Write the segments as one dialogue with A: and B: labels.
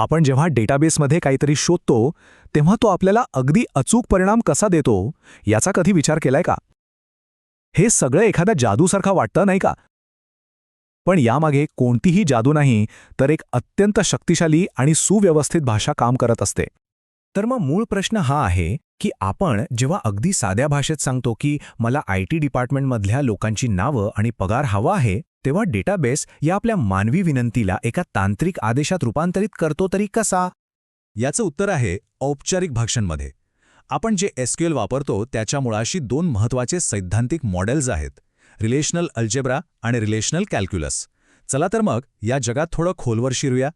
A: आपण जेव्हा डेटाबेसमध्ये काहीतरी शोधतो तेव्हा तो आपल्याला अगदी अचूक परिणाम कसा देतो याचा कधी विचार केलाय का? हे सगळं एखाद्या जादूसारखा वाटतं नाही का? पण यामागे कोणतीही जादू नाही तर एक अत्यंत शक्तिशाली आणि सुव्यवस्थित भाषा काम करत असते. तर मग मूळ प्रश्न हा आहे की आपण जेव्हा अगदी साध्या भाषेत सांगतो की मला आय टी डिपार्टमेंटमधल्या लोकांची नावं आणि पगार हवा आहे तेव्हा डेटाबेस या आपल्या मानवी विनंतीला एका तांत्रिक आदेशात रूपांतरित करतो तरी कसा?
B: याचं उत्तर आहे औपचारिक भाषांमध्ये. आपण जे एसक्यूएल वापरतो त्याच्या मुळाशी दोन महत्त्वाचे सैद्धांतिक मॉडेल्स आहेत. रिलेशनल अल्जेब्रा आणि रिलेशनल कॅल्क्युलस. चला तर मग या जगात थोडं खोलवर शिरूया.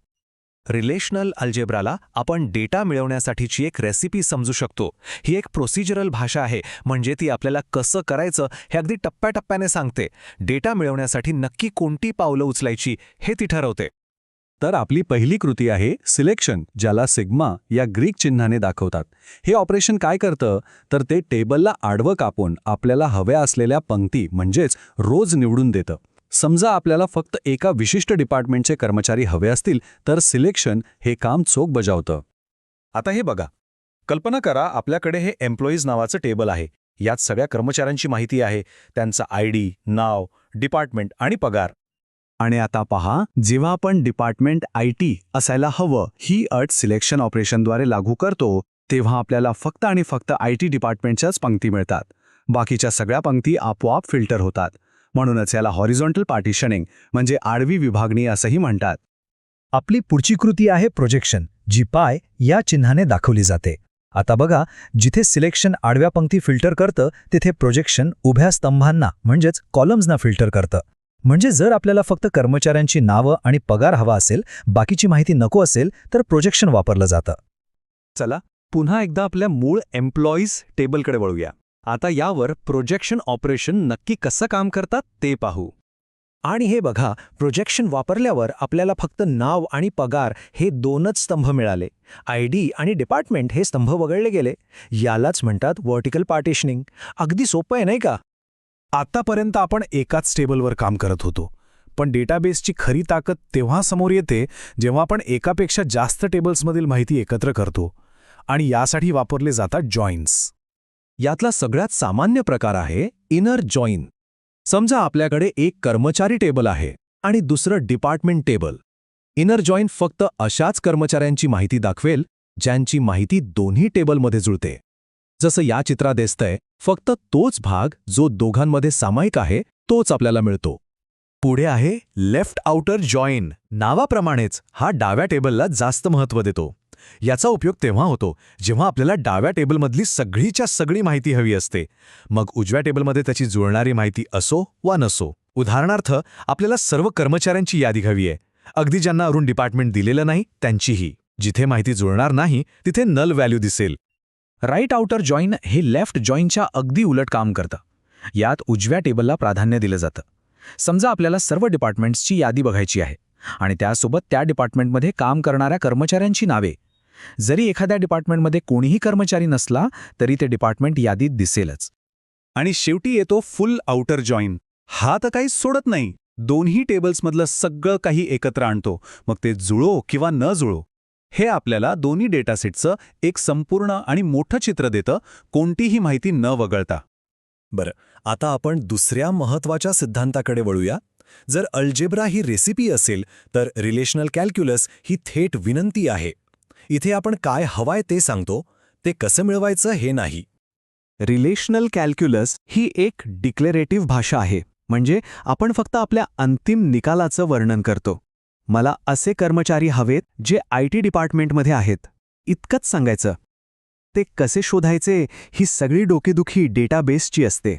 A: रिलेशनल अल्जेब्राला आपण डेटा मिळवण्यासाठीची एक रेसिपी समजू शकतो. ही एक प्रोसिजरल भाषा आहे म्हणजे ती आपल्याला कसं करायचं हे अगदी टप्प्याटप्प्याने सांगते. डेटा मिळवण्यासाठी नक्की कोणती पावलं उचलायची हे ती ठरवते.
B: तर आपली पहिली कृती आहे सिलेक्शन ज्याला सिग्मा या ग्रीक चिन्हाने दाखवतात. हे ऑपरेशन काय करतं? तर ते टेबलला आडवं कापून आपल्याला हव्या असलेल्या पंक्ती म्हणजेच रोज निवडून देतं. समजा आपल्याला फक्त एका विशिष्ट डिपार्टमेंटचे कर्मचारी हवे असतील तर सिलेक्शन हे काम चोख बजावतं.
C: आता हे बघा. कल्पना करा आपल्याकडे हे एम्प्लॉईज नावाचं टेबल आहे. यात सगळ्या कर्मचाऱ्यांची माहिती आहे. त्यांचा आय डी नाव डिपार्टमेंट आणि पगार.
B: आणि आता पहा जेव्हा आपण डिपार्टमेंट आय टी असायला हवं ही अट सिलेक्शन ऑपरेशनद्वारे लागू करतो तेव्हा आपल्याला फक्त आणि फक्त आय टी डिपार्टमेंटच्याच पंक्ती मिळतात. बाकीच्या सगळ्या पंक्ती आपोआप फिल्टर होतात. म्हणूनच याला हॉरिझॉन्टल पार्टिशनिंग म्हणजे आडवी विभागणी असंही म्हणतात.
D: आपली पुढची कृती आहे प्रोजेक्शन जी पाय या चिन्हाने दाखवली जाते. आता बघा जिथे सिलेक्शन आडव्या पंक्ती फिल्टर करतं तिथे प्रोजेक्शन उभ्या स्तंभांना म्हणजेच कॉलम्सना फिल्टर करतं. म्हणजे जर आपल्याला फक्त कर्मचाऱ्यांची नावं आणि पगार हवा असेल बाकीची माहिती नको असेल तर प्रोजेक्शन वापरलं जातं.
A: चला पुन्हा एकदा आपल्या मूळ एम्प्लॉईज टेबलकडे वळूया. आता यावर प्रोजेक्शन ऑपरेशन नक्की कसं काम करतात ते पाहू. आणि हे बघा प्रोजेक्शन वापरल्यावर आपल्याला फक्त नाव आणि पगार हे दोनच स्तंभ मिळाले. आय डी आणि डिपार्टमेंट हे स्तंभ वगळले गेले. यालाच म्हणतात व्हर्टिकल पार्टिशनिंग अगदी सोपं आहे नाही का?
C: आतापर्यंत आपण एकाच टेबलवर काम करत होतो. पण डेटाबेसची खरी ताकद तेव्हा समोर येते जेव्हा आपण एकापेक्षा जास्त टेबल्समधील माहिती एकत्र करतो. आणि यासाठी वापरले जातात जॉईन्स
A: यातला सगळ्यात सामान्य प्रकार आहे इनर जॉईन समजा आपल्याकडे एक कर्मचारी टेबल आहे आणि दुसरं डिपार्टमेंट टेबल इनर जॉईन फक्त अशाच कर्मचाऱ्यांची माहिती दाखवेल ज्यांची माहिती दोन्ही टेबलमध्ये जुळते. जसं या चित्रात दिसतंय फक्त तोच भाग जो दोघांमध्ये सामायिक आहे तोच आपल्याला मिळतो. पुढे आहे लेफ्ट आउटर जॉईन नावाप्रमाणेच हा डाव्या टेबलला जास्त महत्त्व देतो. याचा उपयोग तेव्हा होतो जेव्हा आपल्याला डाव्या टेबलमधली सगळीच्या सगळी माहिती हवी असते. मग उजव्या टेबलमध्ये त्याची जुळणारी माहिती असो वा नसो. उदाहरणार्थ आपल्याला सर्व कर्मचाऱ्यांची यादी हवी आहे. अगदी ज्यांना अरुण डिपार्टमेंट दिलेलं नाही त्यांचीही. जिथे माहिती जुळणार नाही तिथे नल व्हॅल्यू दिसेल. राईट आउटर जॉईन हे लेफ्ट जॉईनच्या अगदी उलट काम करतं. यात उजव्या टेबलला प्राधान्य दिलं जातं. समजा आपल्याला सर्व डिपार्टमेंट्सची यादी बघायची आहे आणि त्यासोबत त्या डिपार्टमेंटमध्ये काम करणाऱ्या कर्मचाऱ्यांची नावे. जरी एखाद्या डिपार्टमेंटमध्ये कोणीही कर्मचारी नसला तरी ते डिपार्टमेंट यादीत दिसेलच.
B: आणि शेवटी येतो फुल आउटर जॉईन हा तर काही सोडत नाही. दोन्ही टेबल्समधलं सगळं काही एकत्र आणतो. मग ते जुळो किंवा न जुळो. हे आपल्याला दोन्ही डेटासेटचं एक संपूर्ण आणि मोठं चित्र देतं कोणतीही माहिती न वगळता.
C: बरं आता आपण दुसऱ्या महत्त्वाच्या सिद्धांताकडे वळूया. जर अल्जेब्रा ही रेसिपी असेल तर रिलेशनल कॅल्क्युलस ही थेट विनंती आहे. इथे आपण काय हवाय ते सांगतो ते कसं मिळवायचं हे नाही.
A: रिलेशनल कॅल्क्युलस ही एक डिक्लेरेटिव्ह भाषा आहे म्हणजे आपण फक्त आपल्या अंतिम निकालाचं वर्णन करतो. मला असे कर्मचारी हवेत जे आय टी डिपार्टमेंटमध्ये आहेत. इतकंच सांगायचं. ते कसे शोधायचे ही सगळी डोकेदुखी डेटाबेसची असते.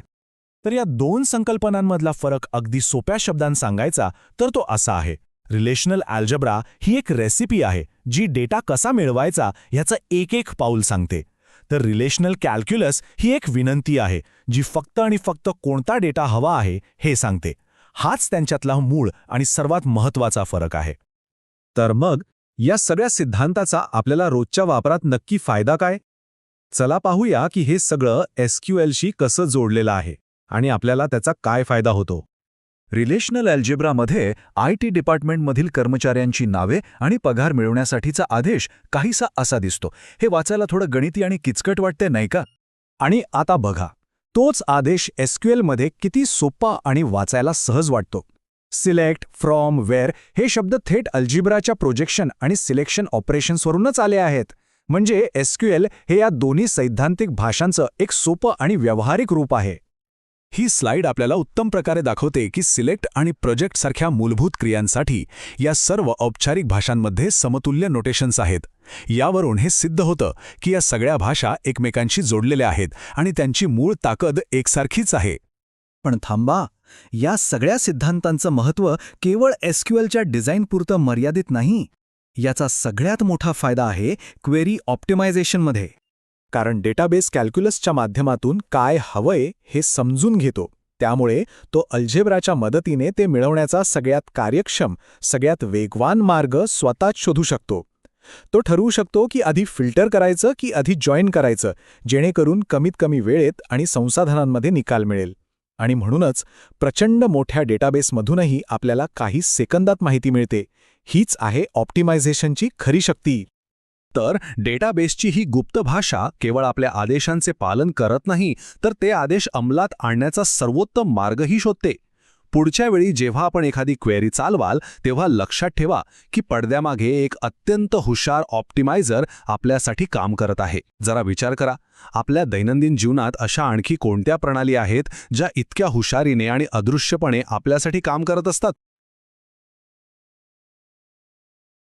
C: तर या दोन संकल्पनांमधला फरक अगदी सोप्या शब्दांत सांगायचा तर तो असा आहे. रिलेशनल अल्जब्रा ही एक रेसिपी आहे जी डेटा कसा मिळवायचा ह्याचं एक एक पाऊल सांगते. तर रिलेशनल कॅल्क्युलस ही एक विनंती आहे जी फक्त आणि फक्त कोणता डेटा हवा आहे हे सांगते. हाच त्यांच्यातला मूळ आणि सर्वात महत्त्वाचा फरक आहे.
B: तर मग या सगळ्या सिद्धांताचा आपल्याला रोजच्या वापरात नक्की फायदा काय? चला पाहूया की हे सगळं एसक्यूएलशी कसं जोडलेलं आहे आणि आपल्याला त्याचा काय फायदा होतो.
E: रिलेशनल अल्जेब्रामध्ये आय टी डिपार्टमेंटमधील कर्मचाऱ्यांची नावे आणि पगार मिळवण्यासाठीचा आदेश काहीसा असा दिसतो. हे वाचायला थोडं गणिती आणि किचकट वाटते नाही का?
B: आणि आता बघा. तोच आदेश एसक्यूएलमध्ये किती सोपा आणि वाचायला सहज वाटतो. सिलेक्ट फ्रॉम वेअर हे शब्द थेट अल्जिब्राच्या प्रोजेक्शन आणि सिलेक्शन ऑपरेशन्सवरूनच आले आहेत. म्हणजे एसक्यूएल हे या दोन्ही सैद्धांतिक भाषांचं एक सोपं आणि व्यावहारिक रूप आहे. ही स्लाइड आपल्याला उत्तम प्रकारे दाखवते की सिलेक्ट आणि प्रोजेक्ट सारख्या मूलभूत क्रियांसाठी या सर्व औपचारिक भाषांमध्ये समतुल्य नोटेशन्स आहेत. यावरून हे सिद्ध होतं की या सगळ्या भाषा एकमेकांशी जोडलेल्या आहेत आणि त्यांची मूळ ताकद एकसारखीच आहे.
E: पण थांबा या सगळ्या सिद्धांतांचं महत्त्व केवळ एसक्यूएलच्या डिझाईनपुरतं मर्यादित नाही. याचा सगळ्यात मोठा फायदा आहे क्वेरी ऑप्टिमायझेशनमध्ये.
B: कारण डेटाबेस कॅल्क्युलसच्या माध्यमातून काय हवंय हे समजून घेतो. त्यामुळे तो अल्जेब्राच्या मदतीने ते मिळवण्याचा सगळ्यात कार्यक्षम सगळ्यात वेगवान मार्ग स्वतःच शोधू शकतो. तो ठरवू शकतो की आधी फिल्टर करायचं की आधी जॉईन करायचं जेणेकरून कमीत कमी वेळेत आणि संसाधनांमध्ये निकाल मिळेल. आणि म्हणूनच प्रचंड मोठ्या डेटाबेसमधूनही आपल्याला काही सेकंदात माहिती मिळते. हीच आहे ऑप्टिमायझेशनची खरी शक्ती.
C: तर डेटाबेसची ही गुप्त भाषा केवळ आपल्या आदेशांचे पालन करत नाही तर ते आदेश अंमलात आणण्याचा सर्वोत्तम मार्गही शोधते. पुढच्या वेळी जेव्हा आपण एखादी क्वेरी चालवाल तेव्हा लक्षात ठेवा की पडद्यामागे एक अत्यंत हुशार ऑप्टिमायझर आपल्यासाठी काम करत आहे. जरा विचार करा. आपल्या दैनंदिन जीवनात अशा आणखी कोणत्या प्रणाली आहेत ज्या इतक्या हुशारीने आणि अदृश्यपणे आपल्यासाठी काम करत असतात?